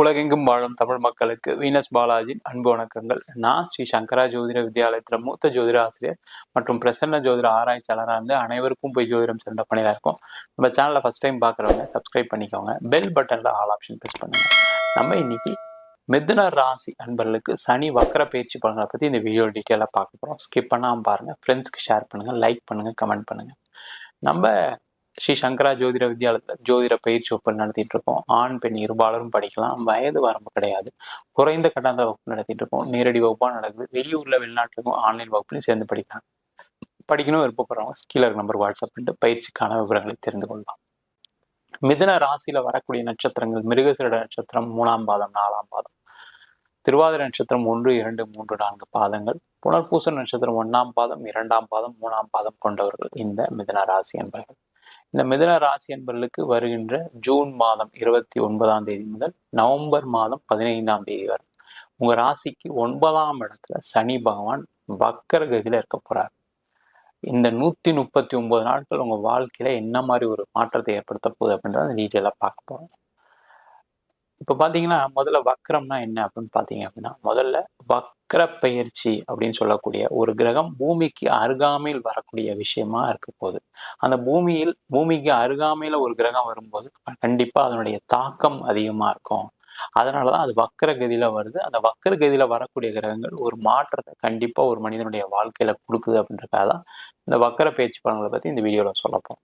உலகெங்கும் வாழும் தமிழ் மக்களுக்கு வீனஸ் பாலாஜியின் அன்பு வணக்கங்கள். நான் ஸ்ரீ சங்கரா ஜோதிட வித்யாலயத்தில் மூத்த ஜோதிட ஆசிரியர் மற்றும் பிரசன்ன ஜோதிட ஆராய்ச்சியாளராக இருந்து அனைவருக்கும் போய் ஜோதிடம் சென்ற பணியாக இருக்கும். நம்ம சேனலில் ஃபஸ்ட் டைம் பார்க்குறவங்க சப்ஸ்கிரைப் பண்ணிக்கோங்க. பெல் பட்டனில் ஆல் ஆப்ஷன் ப்ரெஸ் பண்ணுங்க. நம்ம இன்னைக்கு மிதுன ராசி அன்பர்களுக்கு சனி வக்கர பயிற்சி பலன்களை பற்றி இந்த வீடியோ டீட்டெயிலாக பார்க்க போகிறோம் ஸ்கிப் பண்ணாமல் பாருங்கள் ஃப்ரெண்ட்ஸ்க்கு ஷேர் பண்ணுங்கள் லைக் பண்ணுங்கள் கமெண்ட் பண்ணுங்கள் நம்ம ஸ்ரீ சங்கரா ஜோதிட வித்யாலயத்தில் ஜோதிட பயிற்சி வகுப்பு நடத்திட்டு இருக்கோம். ஆண் பெண் இருபாலரும் படிக்கலாம். வயது வரம்பு கிடையாது. குறைந்த கட்டணத்தில் வகுப்பு நடத்திட்டு இருக்கோம். நேரடி வகுப்பாக நடக்குது. வெளியூர்ல வெளிநாட்டுக்கும் ஆன்லைன் வகுப்புலையும் சேர்ந்து படிக்கலாம். படிக்கணும் விருப்பப்படுறவங்க ஸ்கீலர் நம்பர் வாட்ஸ்அப் பண்ணிட்டு பயிற்சிக்கான விவரங்களை தெரிந்து கொள்ளலாம். மிதுன ராசியில வரக்கூடிய நட்சத்திரங்கள் மிருகசிரட நட்சத்திரம் மூணாம் பாதம் நாலாம் பாதம். திருவாதிரை நட்சத்திரம் ஒன்று இரண்டு மூன்று நான்கு பாதங்கள். புனர்பூச நட்சத்திரம் ஒன்றாம் பாதம் இரண்டாம் பாதம் மூணாம் பாதம் கொண்டவர்கள் இந்த மிதன ராசி என்பவர்கள் இந்த மிதன ராசி என்பர்களுக்கு வருகின்ற ஜூன் மாதம் இருபத்தி ஒன்பதாம் தேதி முதல் நவம்பர் மாதம் பதினைந்தாம் தேதி வரை. உங்க ராசிக்கு ஒன்பதாம் இடத்துல சனி பகவான் வக்கர கதியில இருக்க போறார். இந்த நூத்தி முப்பத்தி ஒன்பது நாட்கள் உங்க வாழ்க்கையில என்ன மாதிரி ஒரு மாற்றத்தை ஏற்படுத்த போகுது அப்படின்றத அந்த டீட்டெயிலாக பார்க்க போறோம். இப்போ பார்த்தீங்கன்னா முதல்ல வக்ரம்னா என்ன அப்படின்னு பார்த்தீங்க அப்படின்னா முதல்ல வக் பயிற்சி அப்படின்னு சொல்லக்கூடிய ஒரு கிரகம் பூமிக்கு அருகாமையில் வரக்கூடிய விஷயமா இருக்க போகுது. அந்த பூமியில் பூமிக்கு அருகாமையில் ஒரு கிரகம் வரும்போது கண்டிப்பாக அதனுடைய தாக்கம் அதிகமாக இருக்கும். அதனால தான் அது வக்கர கதியில வருது. அந்த வக்கர கதியில வரக்கூடிய கிரகங்கள் ஒரு மாற்றத்தை கண்டிப்பா ஒரு மனிதனுடைய வாழ்க்கையில கொடுக்குது அப்படின்றக்காக தான் இந்த வக்கர பயிற்சி பலன்களை பத்தி இந்த வீடியோல சொல்லப்போம்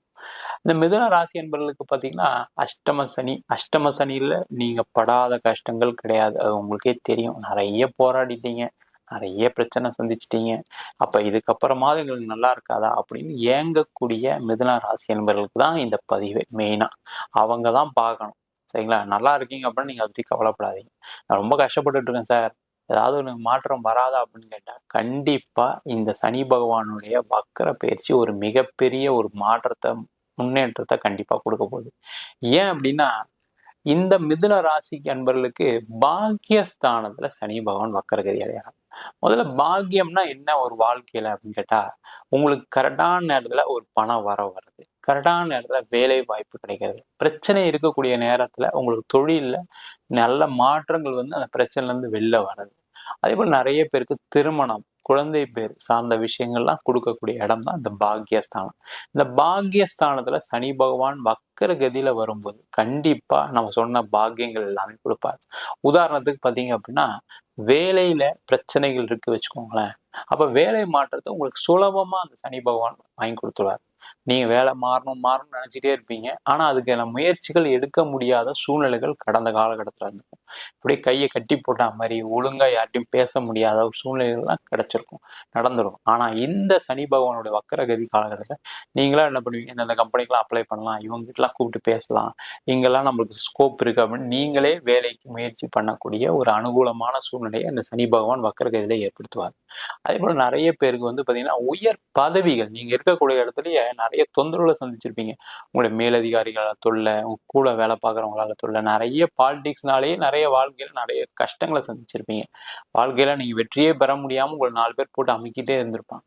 இந்த மிதுன ராசி என்பவர்களுக்கு பார்த்தீங்கன்னா அஷ்டம சனி. அஷ்டம சனியில் நீங்கள் படாத கஷ்டங்கள் கிடையாது. அது உங்களுக்கே தெரியும். நிறைய போராடிட்டீங்க. நிறைய பிரச்சனை சந்திச்சிட்டீங்க. அப்போ இதுக்கப்புறமாவது எங்களுக்கு நல்லா இருக்காதா அப்படின்னு ஏங்கக்கூடிய மிதுன ராசி என்பவர்களுக்கு தான் இந்த பதிவு மெயினாக அவங்க தான் பார்க்கணும். சரிங்களா? நல்லா இருக்கீங்க அப்படின்னு நீங்கள் அதை பற்றி கவலைப்படாதீங்க. நான் ரொம்ப கஷ்டப்பட்டுட்டு இருக்கேன் சார். ஏதாவது உனக்கு மாற்றம் வராதா அப்படின்னு கேட்டால் கண்டிப்பாக இந்த சனி பகவானுடைய வக்கர பயிற்சி ஒரு மிகப்பெரிய ஒரு மாற்றத்தை முன்னேற்றத்தை கண்டிப்பாக கொடுக்க போகுது. ஏன் அப்படின்னா இந்த மிதுன ராசிக்கு அன்பர்களுக்கு பாக்கியஸ்தானத்துல சனி பகவான் வக்கரகதி அடையாளம் முதல்ல பாக்கியம்னா என்ன ஒரு வாழ்க்கையில அப்படின்னு கேட்டா உங்களுக்கு கரெக்டான நேரத்துல ஒரு பணம் வர வருது கரெக்டான நேரத்துல வேலை வாய்ப்பு கிடைக்கிறது. பிரச்சனை இருக்கக்கூடிய நேரத்துல உங்களுக்கு தொழில்ல நல்ல மாற்றங்கள் வந்து அந்த பிரச்சனைல இருந்து வெளில வர்றது. அதே போல் நிறைய பேருக்கு திருமணம் குழந்தை பேர் சார்ந்த விஷயங்கள்லாம் கொடுக்கக்கூடிய இடம் தான் இந்த பாக்யஸ்தானம். இந்த பாக்யஸ்தானத்துல சனி பகவான் வக்கர கதியில வரும்போது கண்டிப்பா நம்ம சொன்ன பாக்கியங்கள் எல்லாமே கொடுப்பார். உதாரணத்துக்கு பார்த்தீங்க அப்படின்னா வேலையில பிரச்சனைகள் இருக்கு வச்சுக்கோங்களேன். அப்ப வேலை மாற்றத்தை உங்களுக்கு சுலபமா அந்த சனி பகவான் வாங்கி கொடுத்துருவார். நீங்க வேலை மாறணும் மாறணும்னு நினைச்சிட்டே இருப்பீங்க. ஆனா அதுக்கான முயற்சிகள் எடுக்க முடியாத சூழ்நிலைகள் கடந்த காலகட்டத்துல இருந்திருக்கும். அப்படியே கையை கட்டி போட்ட மாதிரி ஒழுங்கா யார்ட்டையும் பேச முடியாத ஒரு சூழ்நிலைகள்லாம் கிடைச்சிருக்கும் நடந்துடும் ஆனா இந்த சனி பகவானுடைய வக்கரகதி காலகட்டத்தில் நீங்களா என்ன பண்ணுவீங்க? இந்த கம்பெனிக்கெலாம் அப்ளை பண்ணலாம் இவங்ககிட்டலாம் கூப்பிட்டு பேசலாம். இங்கெல்லாம் நம்மளுக்கு ஸ்கோப் இருக்கு அப்படின்னு நீங்களே வேலைக்கு முயற்சி பண்ணக்கூடிய ஒரு அனுகூலமான சூழ்நிலையை அந்த சனி பகவான் வக்கரகதியில் ஏற்படுத்துவார். அதே போல நிறைய பேருக்கு வந்து பாத்தீங்கன்னா உயர் பதவிகள் நீங்க இருக்கக்கூடிய இடத்துலயே நிறைய தொந்தரவுகளை சந்திச்சிருப்பீங்க. உங்களுடைய மேலதிகாரிகளால தொல்லை உங்க கூட வேலை பார்க்குறவங்களால தொல்லை நிறைய பாலிடிக்ஸ்னாலேயே நிறைய வாழ்க்கையில நிறைய கஷ்டங்களை சந்திச்சிருப்பீங்க. வாழ்க்கையில நீங்க வெற்றியே பெற முடியாம உங்களை நாலு பேர் போட்டு அமைக்கிட்டே இருந்திருப்பாங்க.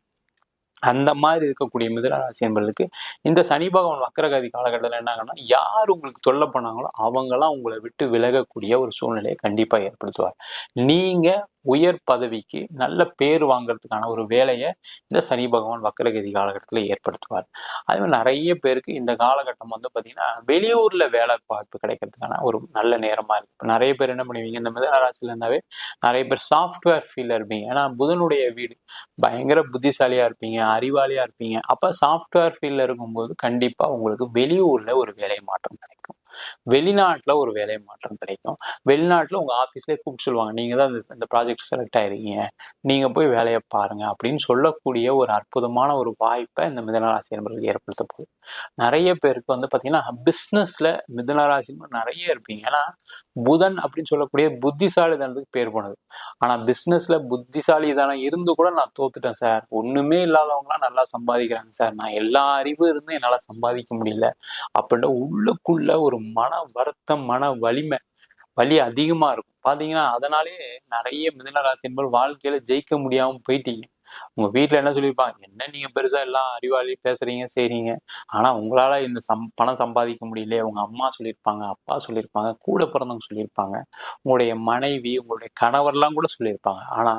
அந்த மாதிரி இருக்கக்கூடிய மிதனராசி இந்த சனி பகவான் வக்கரகதி காலகட்டத்தில் என்ன யார் உங்களுக்கு தொல்லை பண்ணாங்களோ அவங்களாம் உங்களை விட்டு விலகக்கூடிய ஒரு சூழ்நிலையை கண்டிப்பாக ஏற்படுத்துவார். நீங்க உயர் பதவிக்கு நல்ல பேர் வாங்குறதுக்கான ஒரு வேலையை இந்த சனி பகவான் வக்கரகதி காலகட்டத்தில் ஏற்படுத்துவார். அதே மாதிரி நிறைய பேருக்கு இந்த காலகட்டம் வந்து பார்த்தீங்கன்னா வெளியூர்ல வேலை வாய்ப்பு கிடைக்கிறதுக்கான ஒரு நல்ல நேரமா இருக்கு. நிறைய பேர் என்ன பண்ணுவீங்க இந்த மிதன ராசியில இருந்தாவே நிறைய பேர் சாஃப்ட்வேர் ஃபீல்டில் இருப்பீங்க. ஏன்னா புதனுடைய வீடு பயங்கர புத்திசாலியா இருப்பீங்க அறிவாளியா இருப்பீங்க. அப்போ சாஃப்ட்வேர் ஃபீல்டில் இருக்கும்போது கண்டிப்பாக உங்களுக்கு வெளியூர்ல ஒரு வேலை மாற்றம் கிடைக்கும். வெளிநாட்டுல ஒரு வேலை மாற்றம் கிடைக்கும். வெளிநாட்டுல உங்க ஆபீஸ்லயே கூப்பிட்டு சொல்லுவாங்க நீங்க தான் இந்த ப்ராஜெக்ட் செலக்ட் ஆயிருக்கீங்க. நீங்க போய் வேலையை பாருங்க. அப்படின்னு சொல்லக்கூடிய ஒரு அற்புதமான ஒரு வாய்ப்பை இந்த மிதனராசி என்பவர்களுக்கு ஏற்படுத்த போகுது. நிறைய பேருக்கு வந்து பாத்தீங்கன்னா பிசினஸ்ல மிதனராசி நிறைய இருப்பீங்க. ஏன்னா புதன் அப்படின்னு சொல்லக்கூடிய புத்திசாலிதனத்துக்கு பேர் போனது. ஆனா பிசினஸ்ல புத்திசாலி தானே இருந்து கூட நான் தோத்துட்டேன் சார். ஒண்ணுமே இல்லாதவங்களாம் நல்லா சம்பாதிக்கிறாங்க சார். நான் எல்லா அறிவும் இருந்தும் என்னால சம்பாதிக்க முடியல. அப்படின்ற உள்ளுக்குள்ள ஒரு மன வருத்தம் மன வலிமை வலி அதிகமா இருக்கும். பாத்தீங்கன்னா அதனாலே நிறைய மிதனராசி என்பது வாழ்க்கையில ஜெயிக்க முடியாம போயிட்டீங்க. உங்க வீட்டுல என்ன சொல்லியிருப்பாங்க என்ன நீங்க பெருசா எல்லாம் அறிவாளி பேசுறீங்க செய்றீங்க? ஆனா உங்களால இந்த சம் பணம் சம்பாதிக்க முடியலையே. உங்க அம்மா சொல்லியிருப்பாங்க அப்பா சொல்லியிருப்பாங்க கூட பிறந்தவங்க சொல்லியிருப்பாங்க உங்களுடைய மனைவி உங்களுடைய கணவர்லாம் கூட சொல்லியிருப்பாங்க ஆனா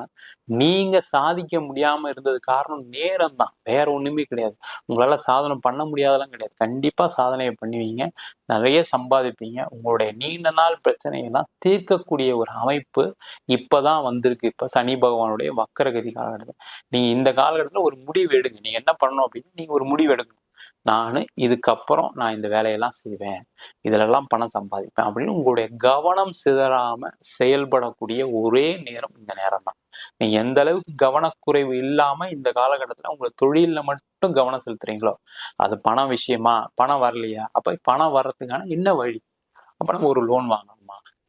நீங்க சாதிக்க முடியாம இருந்தது காரணம் நேரம் தான். வேற ஒண்ணுமே கிடையாது. உங்களால சாதனை பண்ண முடியாதெல்லாம் கிடையாது. கண்டிப்பா சாதனையை பண்ணுவீங்க நிறைய சம்பாதிப்பீங்க. உங்களுடைய நீண்ட நாள் பிரச்சனையெல்லாம் தீர்க்கக்கூடிய ஒரு அமைப்பு இப்பதான் வந்திருக்கு. இப்ப சனி பகவானுடைய வக்கரகதி காலகட்டத்தில் நீங்க இந்த காலகட்டத்தில் ஒரு முடிவு எடுங்க. நீங்க என்ன பண்ணணும் அப்படின்னா நீங்க ஒரு முடிவு எடுக்கணும். நான் இதுக்கப்புறம் நான் இந்த வேலையெல்லாம் செய்வேன். இதுலெல்லாம் பணம் சம்பாதிப்பேன் அப்படின்னு உங்களுடைய கவனம் சிதறாம செயல்படக்கூடிய ஒரே நேரம் இந்த நேரம் தான் நீங்க எந்த அளவுக்கு கவனக்குறைவு இல்லாம இந்த காலகட்டத்துல உங்களை தொழில மட்டும் கவனம் செலுத்துறீங்களோ அது பணம் விஷயமா பணம் வரலையா? அப்ப பணம் வர்றதுக்கான என்ன வழி? அப்ப நம்ம ஒரு லோன் வாங்கணும்.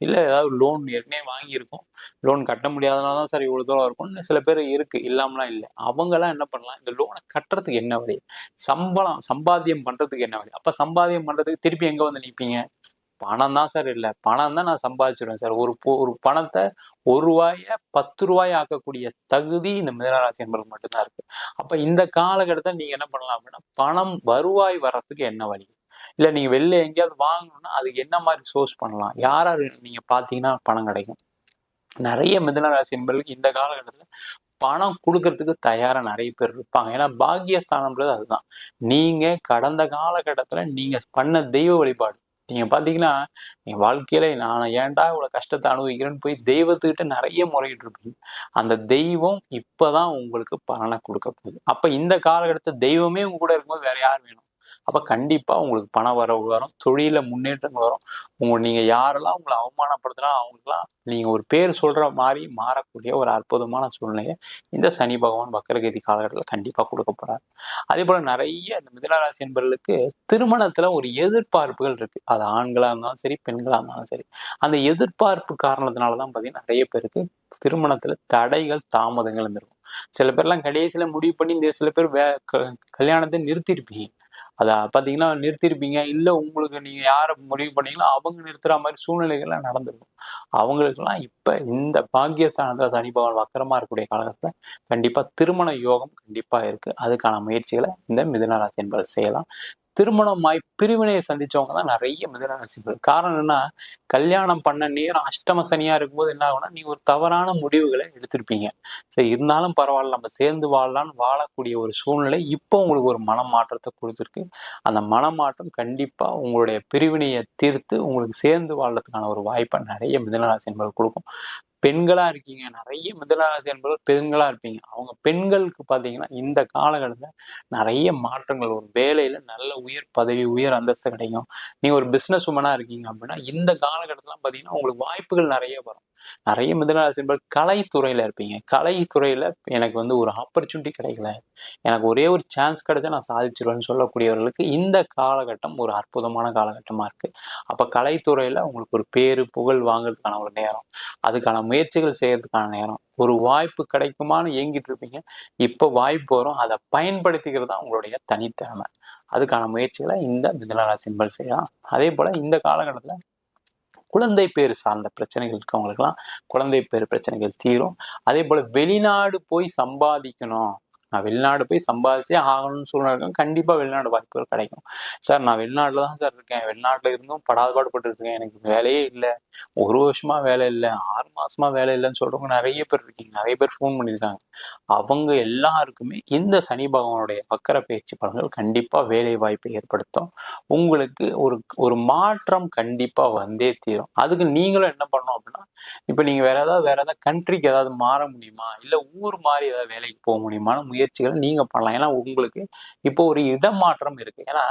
இல்லை ஏதாவது லோன் ஏற்கனவே வாங்கியிருக்கோம். லோன் கட்ட முடியாதனால தான் சார் இவ்வளோ தூரம் இருக்கும்னு சில பேர் இருக்கு. இல்லாமலாம் இல்லை. அவங்கெல்லாம் என்ன பண்ணலாம்? இந்த லோனை கட்டுறதுக்கு என்ன வழி? சம்பளம் சம்பாத்தியம் பண்றதுக்கு என்ன வழி? அப்போ சம்பாத்தியம் பண்றதுக்கு திருப்பி எங்கே வந்து நிற்பீங்க பணம் தான் சார் இல்லை. பணம் தான் நான் சம்பாதிச்சிருவேன் சார் ஒரு ஒரு பணத்தை ஒரு ரூபாய பத்து ரூபாய் ஆக்கக்கூடிய தகுதி இந்த மிதனராசி என்பது மட்டும்தான் இருக்கு. அப்ப இந்த காலகட்டத்தில் நீங்க என்ன பண்ணலாம் அப்படின்னா பணம் வருவாய் வர்றதுக்கு என்ன வழி? இல்ல நீங்க வெளில எங்கேயாவது வாங்கணும்னா அதுக்கு என்ன மாதிரி சோர்ஸ் பண்ணலாம்? யாரார் நீங்க பாத்தீங்கன்னா பணம் கிடைக்கும். நிறைய மிதனராசி என்பர்களுக்கு இந்த காலகட்டத்துல பணம் கொடுக்கறதுக்கு தயாரா நிறைய பேர் இருப்பாங்க. ஏன்னா பாக்கியஸ்தானம்ன்றது அதுதான். நீங்க கடந்த காலகட்டத்துல நீங்க பண்ண தெய்வ வழிபாடு. நீங்க பாத்தீங்கன்னா என் வாழ்க்கையில நான் ஏன்டா இவ்வளவு கஷ்டத்தை அனுபவிக்கிறேன்னு போய் தெய்வத்துக்கிட்ட நிறைய முறையிட்டு இருப்பீங்க. அந்த தெய்வம் இப்பதான் உங்களுக்கு பலனை கொடுக்க போகுது. அப்ப இந்த காலகட்டத்தில் தெய்வமே உங்க கூட இருக்கும்போது வேற யார் வேணும்? அப்போ கண்டிப்பா உங்களுக்கு பண வரவு வரும். தொழில முன்னேற்றங்கள் வரும். உங்க நீங்க யாரெல்லாம் உங்களை அவமானப்படுத்தினா அவங்களுக்குலாம் நீங்க ஒரு பேர் சொல்ற மாதிரி மாறக்கூடிய ஒரு அற்புதமான சூழ்நிலையை இந்த சனி பகவான் வக்கரகதி காலகட்டத்தில் கண்டிப்பா கொடுக்க போகிறார் அதே போல நிறைய இந்த மிதனராசி என்பவர்களுக்கு திருமணத்துல ஒரு எதிர்பார்ப்புகள் இருக்கு. அது ஆண்களா இருந்தாலும் சரி பெண்களாக இருந்தாலும் சரி. அந்த எதிர்பார்ப்பு காரணத்தினாலதான் பார்த்தீங்கன்னா நிறைய பேருக்கு திருமணத்துல தடைகள் தாமதங்கள் இருந்திருக்கும். சில பேர்லாம் கடைசியில முடிவு பண்ணி சில பேர் வே கல்யாணத்தை நிறுத்தியிருப்பீங்க அதை பார்த்தீங்கன்னா நிறுத்திருப்பீங்க. இல்லை உங்களுக்கு நீங்கள் யாரை முடிவு பண்ணீங்களோ அவங்க நிறுத்துற மாதிரி சூழ்நிலைகள்லாம் நடந்திருக்கும். அவங்களுக்கெல்லாம் இப்போ இந்த பாக்கியஸ்தானத்தில் சனி பகவான் வக்கரமாக இருக்கக்கூடிய காலகட்டத்தில் கண்டிப்பாக திருமண யோகம் கண்டிப்பாக இருக்குது அதுக்கான முயற்சிகளை இந்த மிதனராசி என்பது செய்யலாம். திருமணமாய் பிரிவினையை சந்திச்சவங்க தான் நிறைய மிதனராசிகள் காரணம் என்ன கல்யாணம் பண்ண நேரம் அஷ்டம சனியா இருக்கும்போது என்ன ஆகும்னா நீ ஒரு தவறான முடிவுகளை எடுத்திருப்பீங்க. சரி இருந்தாலும் பரவாயில்ல நம்ம சேர்ந்து வாழலாம்னு வாழக்கூடிய ஒரு சூழ்நிலை இப்போ உங்களுக்கு ஒரு மனமாற்றத்தை கொடுத்துருக்கு. அந்த மனமாற்றம் கண்டிப்பா உங்களுடைய பிரிவினையை தீர்த்து உங்களுக்கு சேர்ந்து வாழ்றதுக்கான ஒரு வாய்ப்பை நிறைய மிதனராசி என்பது கொடுக்கும். பெண்களா இருக்கீங்க. நிறைய மிதனராசி என்பவர் பெண்களா இருப்பீங்க. அவங்க பெண்களுக்கு பாத்தீங்கன்னா இந்த காலகட்டத்துல நிறைய மாற்றங்கள் ஒரு வேலையில நல்ல உயர் பதவி உயர் அந்தஸ்து கிடைக்கும். நீங்க ஒரு பிசினஸ் உமனா இருக்கீங்க அப்படின்னா இந்த காலகட்டத்துல பாத்தீங்கன்னா உங்களுக்கு வாய்ப்புகள் நிறைய வரும். நிறைய மிதனராசி என்பது கலைத்துறையில இருப்பீங்க. கலைத்துறையில எனக்கு வந்து ஒரு ஆப்பர்ச்சுனிட்டி கிடைக்கல. எனக்கு ஒரே ஒரு சான்ஸ் கிடைச்சா நான் சாதிச்சிருவேன்னு சொல்லக்கூடியவர்களுக்கு இந்த காலகட்டம் ஒரு அற்புதமான காலகட்டமா இருக்கு. அப்ப கலைத்துறையில உங்களுக்கு ஒரு பேரு புகழ் வாங்குறதுக்கான ஒரு நேரம். அதுக்கான முயற்சிகள் செய்யறதுக்கான நேரம். ஒரு வாய்ப்பு கிடைக்குமான்னு இயங்கிட்டு இருப்பீங்க. இப்போ வாய்ப்பு வரும். அதை பயன்படுத்திக்கிறது தான் உங்களுடைய தனித்திறமை. அதுக்கான முயற்சிகளை இந்த மிதனராசி சிம்பல் செய்யலாம். அதே போல இந்த காலகட்டத்துல குழந்தை பேர் சார்ந்த பிரச்சனைகள் இருக்கவங்களுக்கெல்லாம் குழந்தை பேர் பிரச்சனைகள் தீரும். அதே போல வெளிநாடு போய் சம்பாதிக்கணும். நான் வெளிநாடு போய் சம்பாதிச்சே ஆகணும்னு சூழ்நிலை கண்டிப்பாக வெளிநாடு வாய்ப்புகள் கிடைக்கும். சார் நான் வெளிநாட்டில் தான் சார் இருக்கேன். வெளிநாட்டில் இருந்தும் படாதபாடுபட்டு இருக்கேன் எனக்கு வேலையே இல்லை. ஒரு வருஷமா வேலை இல்லை. ஆறு மாசமா வேலை இல்லைன்னு சொல்றவங்க நிறைய பேர் இருக்கீங்க. நிறைய பேர் ஃபோன் பண்ணியிருக்காங்க. அவங்க எல்லாருக்குமே இந்த சனி பகவானுடைய வக்கர பயிற்சி பலன்கள் கண்டிப்பாக வேலை வாய்ப்பை ஏற்படுத்தும். உங்களுக்கு ஒரு ஒரு மாற்றம் கண்டிப்பாக வந்தே தீரும். அதுக்கு நீங்களும் என்ன பண்ணணும் அப்படின்னா இப்போ நீங்கள் வேற ஏதாவது வேற ஏதாவது கண்ட்ரிக்கு ஏதாவது மாற முடியுமா? இல்லை ஊர் மாதிரி ஏதாவது வேலைக்கு போக முடியுமான்னு முயற்சிகளை நீங்க பண்ணலாம். ஏன்னா உங்களுக்கு இப்போ ஒரு இடமாற்றம் இருக்கு. ஏன்னா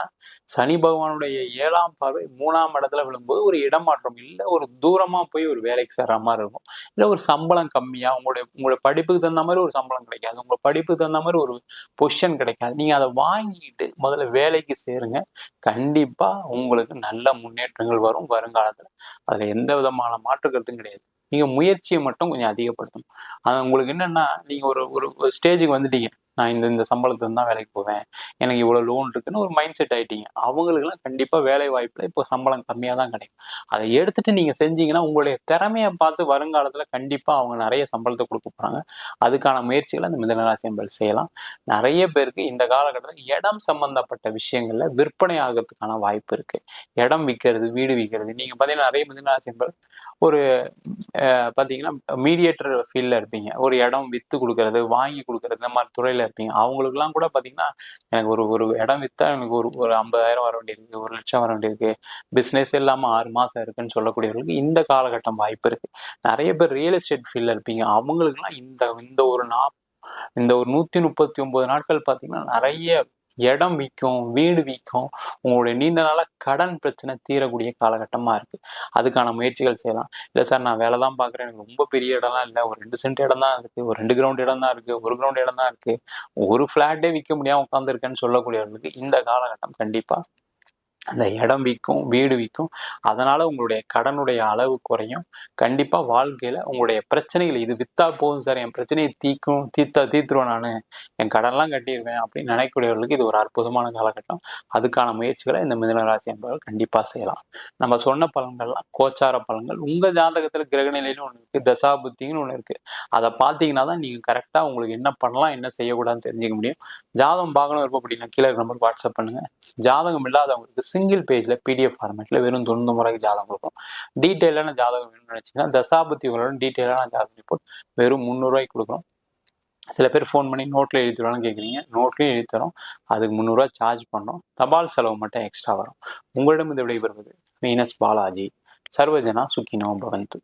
சனி பகவானுடைய ஏழாம் பார்வை மூணாம் இடத்துல விழும்போது ஒரு இடமாற்றம் இல்லை ஒரு தூரமா போய் ஒரு வேலைக்கு சேர்ற மாதிரி இருக்கும். இல்லை ஒரு சம்பளம் கம்மியா உங்களுடைய உங்களுடைய படிப்புக்கு தகுந்த மாதிரி ஒரு சம்பளம் கிடைக்காது. உங்க படிப்புக்கு தகுந்த மாதிரி ஒரு பொசிஷன் கிடைக்காது. நீங்க அதை வாங்கிட்டு முதல்ல வேலைக்கு சேருங்க. கண்டிப்பா உங்களுக்கு நல்ல முன்னேற்றங்கள் வரும் வருங்காலத்துல. அதுல எந்த விதமான மாற்றுக்கருத்தும் கிடையாது. நீங்க முயற்சியை மட்டும் கொஞ்சம் அதிகப்படுத்தணும். அது உங்களுக்கு என்னன்னா நீங்க ஒரு ஒரு ஸ்டேஜுக்கு வந்துட்டீங்க. நான் இந்த இந்த சம்பளத்துல தான் வேலைக்கு போவேன். எனக்கு இவ்வளோ லோன் இருக்குன்னு ஒரு மைண்ட் செட் ஆயிட்டீங்க. அவங்களுக்குலாம் கண்டிப்பாக வேலை வாய்ப்பில் இப்போ சம்பளம் கம்மியாக தான் கிடைக்கும். அதை எடுத்துட்டு நீங்கள் செஞ்சீங்கன்னா உங்களுடைய திறமையை பார்த்து வருங்காலத்தில் கண்டிப்பாக அவங்க நிறைய சம்பளத்தை கொடுக்க போகிறாங்க அதுக்கான முயற்சிகளை அந்த மிதனராசி என்பது செய்யலாம். நிறைய பேருக்கு இந்த காலகட்டத்தில் இடம் சம்பந்தப்பட்ட விஷயங்கள்ல விற்பனை ஆகிறதுக்கான வாய்ப்பு இருக்கு. இடம் விற்கிறது வீடு விற்கிறது. நீங்க பார்த்தீங்கன்னா நிறைய மிதனராசி என்பது ஒரு பார்த்தீங்கன்னா மீடியேட்டர் ஃபீல்டில் இருப்பீங்க. ஒரு இடம் விற்று கொடுக்கறது வாங்கி கொடுக்கறது இந்த மாதிரி துறையில் இருப்பீங்க. அவங்களுக்குலாம் கூட பார்த்தீங்கன்னா எனக்கு ஒரு ஒரு இடம் விற்றா எனக்கு ஒரு ஒரு ஐம்பதாயிரம் வர வேண்டியிருக்கு ஒரு லட்சம் வர வேண்டியிருக்கு. பிஸ்னஸ் இல்லாமல் ஆறு மாதம் இருக்குன்னு சொல்லக்கூடியவர்களுக்கு இந்த காலகட்டம் வாய்ப்பு இருக்குது நிறைய பேர் ரியல் எஸ்டேட் ஃபீல்டில் இருப்பீங்க. அவங்களுக்குலாம் இந்த இந்த ஒரு நாப் இந்த ஒரு நூற்றி முப்பத்தி ஒன்பது நாட்கள் பார்த்தீங்கன்னா நிறைய இடம் விற்கும் வீடு விற்கும் உங்களுடைய நீண்ட நாள கடன் பிரச்சனை தீரக்கூடிய காலகட்டமாக இருக்குது அதுக்கான முயற்சிகள் செய்யலாம். இல்லை சார் நான் வேலை தான் பார்க்குறேன் எனக்கு ரொம்ப பெரிய இடம்லாம் இல்லை. ஒரு ரெண்டு சென்ட் இடம் தான் இருக்குது ஒரு ரெண்டு கிரவுண்ட் இடம் தான் இருக்குது ஒரு கிரவுண்ட் இடம் தான் இருக்கு. ஒரு ஃப்ளாட்டே விற்க முடியாமல் உட்காந்துருக்கேன்னு சொல்லக்கூடியவர்களுக்கு இந்த காலகட்டம் கண்டிப்பாக அந்த இடம் விற்கும் வீடு விற்கும். அதனால உங்களுடைய கடனுடைய அளவு குறையும். கண்டிப்பா வாழ்க்கையில உங்களுடைய பிரச்சனைகள் இது வித்தா போதும் சார். என் பிரச்சனையை தீக்கும் தீர்த்தா தீர்த்துருவேன் நான். என் கடன்லாம் கட்டிடுவேன் அப்படின்னு நினைக்கக்கூடியவர்களுக்கு இது ஒரு அற்புதமான காலகட்டம். அதுக்கான முயற்சிகளை இந்த மிதனராசி என்பவர்கள் கண்டிப்பாக செய்யலாம். நம்ம சொன்ன பலன்கள்லாம் கோச்சார பலன்கள் உங்க ஜாதகத்தில் கிரகநிலைன்னு ஒன்று இருக்கு தசாபுத்தின்னு ஒன்று இருக்கு. அதை பார்த்தீங்கன்னா தான் நீங்க கரெக்டா உங்களுக்கு என்ன பண்ணலாம் என்ன செய்யக்கூடாதுன்னு தெரிஞ்சுக்க முடியும். ஜாதகம் பார்க்கணும் விருப்பப்பட்டீங்கன்னா கீழே நம்பருக்கு வாட்ஸ்அப் பண்ணுங்க. ஜாதகம் இல்லாதவங்களுக்கு சிங்கிள் பேஜில் பிடிஎஃப் ஃபார்மேட்டில் வெறும் தொண்ணூறு முறைக்கு ஜாதகம் கொடுப்போம். டீட்டெயிலான ஜாதகம் வேணும்னு நினச்சிங்கன்னா தசாபத்தி உங்களோட டீட்டெயிலான ஜாதகம் ரிப்போர்ட் வெறும் முந்நூறுவாய்க்கு கொடுக்குறோம் சில பேர் ஃபோன் பண்ணி நோட்டில் எழுதி தரோம்னு கேட்குறீங்க நோட்லேயும் எழுதி தரோம். அதுக்கு முந்நூறுரூவா சார்ஜ் பண்ணோம். தபால் செலவு மட்டும் எக்ஸ்ட்ரா வரும். உங்களிடம் இது விடைபெறுவது வீனஸ் பாலாஜி. சர்வஜனா சுக்கினோ பவந்து.